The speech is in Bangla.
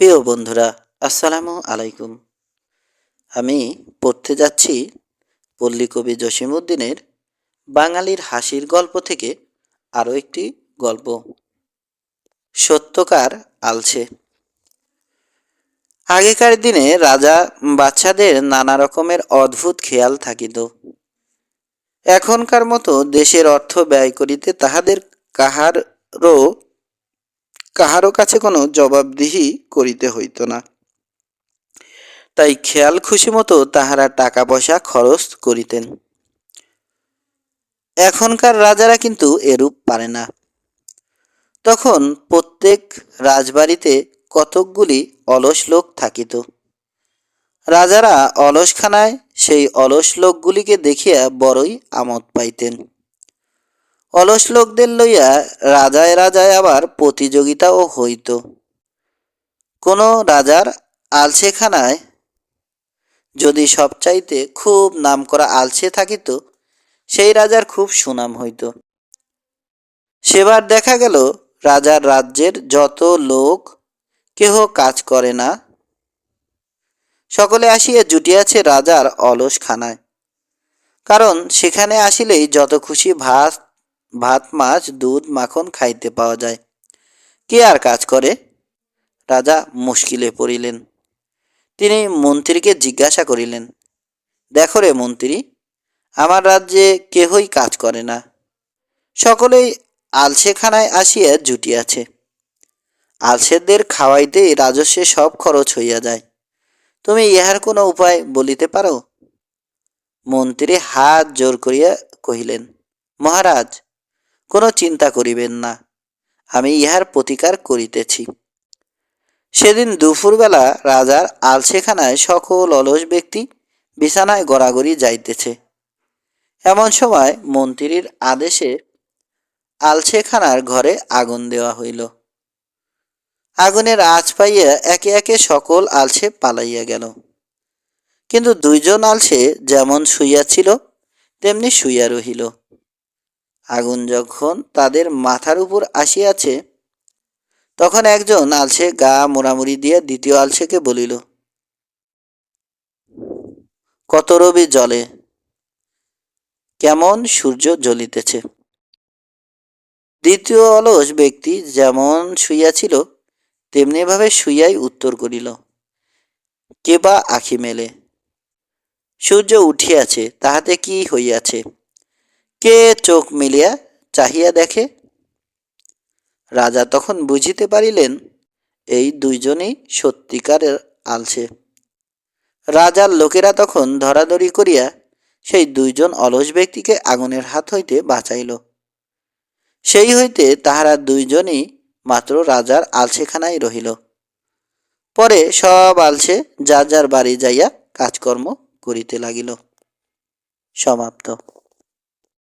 প্রিয় বন্ধুরা, আসসালামু আলাইকুম। আমি পড়তে যাচ্ছি পল্লী কবি জসিমউদ্দিনের বাঙালির হাসির গল্প থেকে আরও একটি গল্প। সত্যকার আলছে। আগেকার দিনে রাজা বাচ্চাদের নানা রকমের অদ্ভুত খেয়াল থাকিত। এখনকার মতো দেশের অর্থ ব্যয় করিতে তাহাদের কাহারও কাহারও কাছে কোনো জবাবদিহি করিতে হইত না। তাই খেয়াল খুশি মতো তাহারা টাকা পয়সা খরচ করিতেন। এখনকার রাজারা কিন্তু এরূপ পারে না। তখন প্রত্যেক রাজবাড়িতে কতকগুলি অলস লোক থাকিত। রাজারা অলসখানায় সেই অলস লোকগুলিকে দেখিয়া বড়ই আমোদ পাইতেন। অলস লোকদের লইয়া রাজায় রাজায় আবার প্রতিযোগিতাও হইত। কোনো রাজার আলসেখানায় যদি সবচাইতে খুব নামকরা আলসে থাকিত, সেই রাজার খুব সুনাম হইত। সেবার দেখা গেল, রাজার রাজ্যের যত লোক কেহ কাজ করে না, সকলে আসিয়া জুটিয়াছে রাজার অলসখানায়। কারণ সেখানে আসিলেই যত খুশি ভাত ভাত, মাছ, দুধ, মাখন খাইতে পাওয়া যায়। কে আর কাজ করে? রাজা মুশকিলে পড়িলেন। তিনি মন্ত্রীকে জিজ্ঞাসা করিলেন, দেখো রে মন্ত্রী, আমার রাজ্যে কেহই কাজ করে না। সকলেই আলসেখানায় আসিয়া জুটিয়াছে আলসেদের খাওয়াইতেই রাজস্বে সব খরচ হইয়া যায়। তুমি ইহার কোনো উপায় বলিতে পারো? মন্ত্রী হাত জোর করিয়া কহিলেন, মহারাজ কোনো চিন্তা করিবেন না, আমি ইহার প্রতিকার করিতেছি। সেদিন দুপুরবেলা রাজার আলসেখানায় সকল অলস ব্যক্তি বিছানায় গড়াগড়ি যাইতেছে। এমন সময় মন্ত্রীর আদেশে আলসেখানার ঘরে আগুন দেওয়া হইল। আগুনের আঁচ পাইয়া একে একে সকল আলসে পালাইয়া গেল। কিন্তু দুইজন আলসে যেমন শুইয়া ছিল তেমনি শুইয়া রহিল। আগুন যখন তাদের মাথার উপর আসিয়াছে, তখন একজন আলসে গা মোড়ামুড়ি দিয়া দ্বিতীয় আলসেকে বলিল, কত রবি জলে, কেমন সূর্য জ্বলিতেছে? দ্বিতীয় অলস ব্যক্তি যেমন শুইয়াছিল তেমনিভাবে শুইয়াই উত্তর করিল, কে বা আখি মেলে? সূর্য উঠিয়াছে, তাহাতে কি হইয়াছে? কে চোখ মিলিয়া চাহিয়া দেখে? রাজা তখন বুঝিতে পারিলেন, এই দুইজনই সত্যিকারের আলছে রাজার লোকেরা তখন ধরাধরি করিয়া সেই দুইজন অলস ব্যক্তিকে আগুনের হাত হইতে বাঁচাইল। সেই হইতে তাহারা দুইজনই মাত্র রাজার আলসেখানায় রহিল। পরে সব আলসে যার যার বাড়ি যাইয়া কাজকর্ম করিতে লাগিল। সমাপ্ত।